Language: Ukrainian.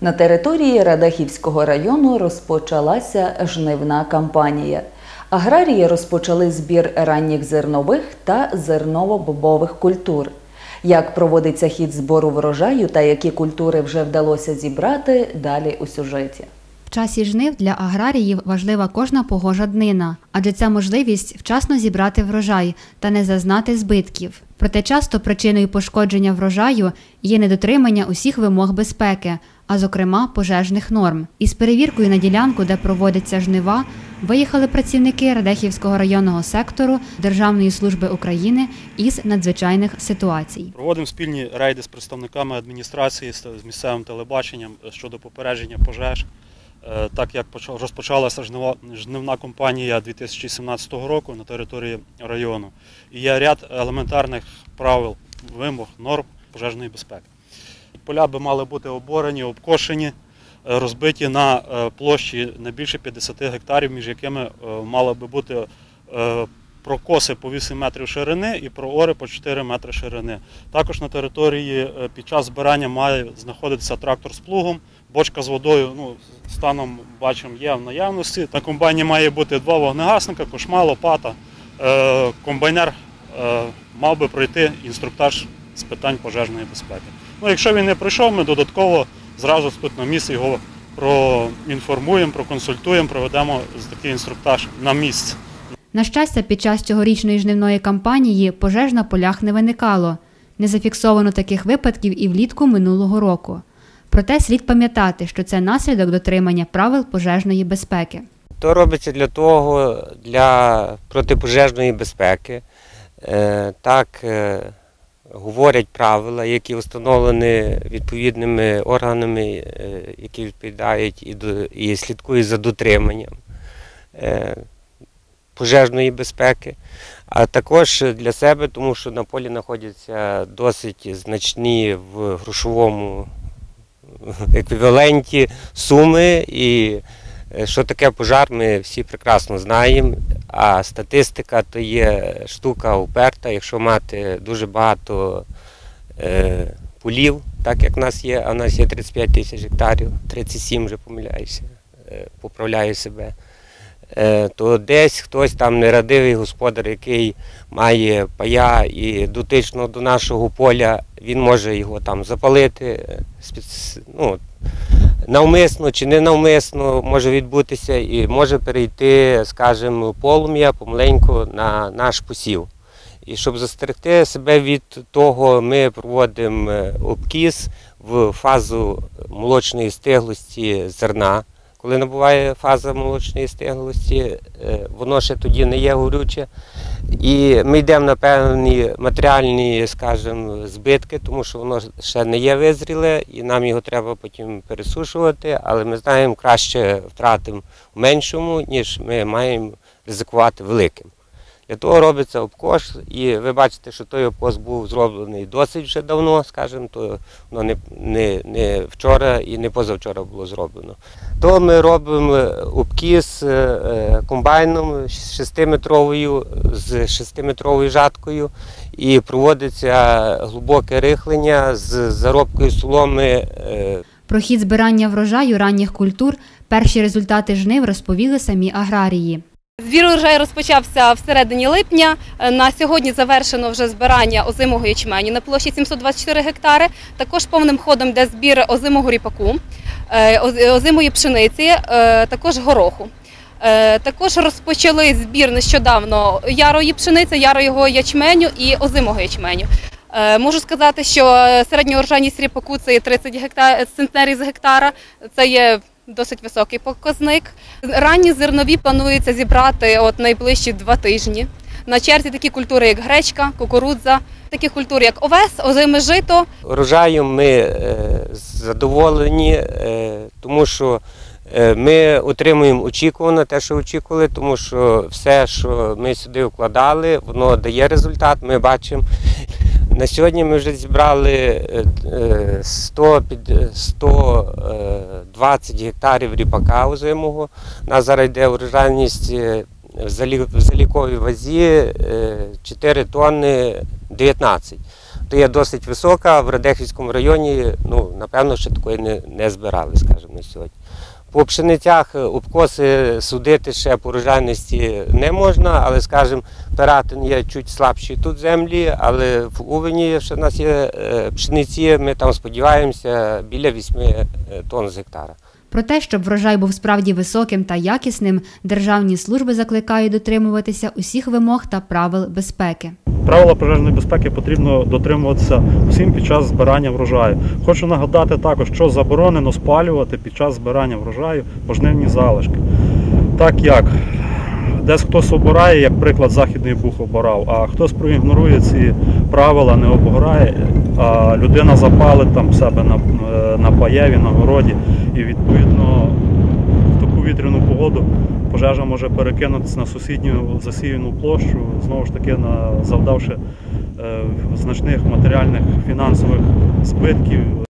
На території Радахівського району розпочалася жнивна кампанія. Аграрії розпочали збір ранніх зернових та зерново-бобових культур. Як проводиться хід збору врожаю та які культури вже вдалося зібрати, далі у сюжеті. В часі жнив для аграріїв важлива кожна погожа днина, адже це можливість вчасно зібрати врожай та не зазнати збитків. Проте часто причиною пошкодження врожаю є недотримання усіх вимог безпеки, а зокрема пожежних норм. Із перевіркою на ділянку, де проводиться жнива, виїхали працівники Радехівського районного сектору Державної служби України із надзвичайних ситуацій. Проводимо спільні рейди з представниками адміністрації з місцевим телебаченням щодо попередження пожеж. Е, Так як розпочалася жнива- жнивна кампанія 2017 року на території району, є ряд елементарних правил, вимог, норм пожежної безпеки. Поля би мали бути оборені, обкошені, е, розбиті на е, площі не більше 50 гектарів, між якими е, мали би бути прокоси по 8 метрів ширини і проори по 4 метри ширини. Також на території під час збирання має знаходитися трактор з плугом, бочка з водою. Ну, станом бачимо, є в наявності. На комбайні має бути два вогнегасника, кошма, лопата. Комбайнер мав би пройти інструктаж з питань пожежної безпеки. Ну, якщо він не пройшов, ми додатково зразу тут на місці його проінформуємо, проконсультуємо, проведемо такий інструктаж на місці. На щастя, під час цьогорічної жнивної кампанії пожеж на полях не виникало. Не зафіксовано таких випадків і влітку минулого року. Проте слід пам'ятати, що це наслідок дотримання правил пожежної безпеки. То робиться для того, для протипожежної безпеки. Е, Так е, говорять правила, які встановлені відповідними органами, е, які відповідають і, до, і слідкують за дотриманням е, пожежної безпеки. А також для себе, тому що на полі знаходяться досить значні в грошовому еквіваленті суми. І е, що таке пожар, ми всі прекрасно знаємо. А статистика то є штука уперта. Якщо мати дуже багато е, полів, так як в нас є, а в нас є 35 тисяч гектарів, 37 вже помиляюся, е, поправляю себе. е, То десь хтось там нерадивий господар, який має пая і дотично до нашого поля, він може його там запалити. е, ну, навмисно чи не навмисно може відбутися і може перейти, скажімо, полум'я помаленьку на наш посів. І щоб застерегти себе від того, ми проводимо е, обкіс в фазу молочної стиглості зерна. Коли набуває фаза молочної стиглості, е, воно ще тоді не є горюче. І ми йдемо на певні матеріальні, скажімо, збитки, тому що воно ще не є визріле, і нам його треба потім пересушувати, але ми знаємо, краще втратимо в меншому, ніж ми маємо ризикувати великим. Для того робиться обкош, і ви бачите, що той обкос був зроблений досить вже давно, скажімо, то воно не, не, не вчора і не позавчора було зроблено. То ми робимо обкіс е, е, комбайном з 6-метровою, з 6-метровою жаткою і проводиться глибоке рихлення з заробкою соломи. е, Про хід збирання врожаю ранніх культур перші результати жнив розповіли самі аграрії. Збір урожаю розпочався в середині липня. Е, На сьогодні завершено вже збирання озимого ячменю на площі 724 гектари. Також повним ходом йде збір озимого ріпаку, е, озимої пшениці, е, також гороху. Також розпочали збір нещодавно ярої пшениці, ярого ячменю і озимого ячменю. Можу сказати, що середня урожайність ріпаку це є 30 гектар, центнерів з гектара. Це є досить високий показник. Ранні зернові планується зібрати от найближчі два тижні. На черзі такі культури, як гречка, кукурудза, такі культури, як овес, озиме жито, Урожаєм ми е, задоволені, е, тому що е, ми отримуємо очікуване те, що очікували, тому що все, що ми сюди вкладали, воно дає результат, ми бачимо. На сьогодні ми вже зібрали е, е, 100, 120 гектарів ріпака озимого. У нас зараз йде урожайність е, в заліковій вазі е, 4 тонни 19. то є досить висока. В Радехівському районі, ну, напевно, ще такої не, не збирали, скажімо, на сьогодні. По пшеницях е, обкоси судити ще по рожайності не можна, але, скажімо, пиратин є чуть слабші тут землі, але в Увені ще в нас є е, пшениці, ми там сподіваємося біля 8 е, тонн з гектара. Про те, щоб врожай був справді високим та якісним, державні служби закликають дотримуватися усіх вимог та правил безпеки. Правила пожежної безпеки потрібно дотримуватися всім під час збирання врожаю. Хочу нагадати також, що заборонено спалювати під час збирання врожаю пожнивні залишки. Так як десь хтось обирає, як приклад Західний Буг обирав, а хтось проігнорує ці правила, не обгорає, а людина запалить там себе на, е, на паєві, на городі, і відповідно в таку вітряну погоду пожежа може перекинутися на сусідню засіяну площу, знову ж таки на, завдавши е, значних матеріальних фінансових збитків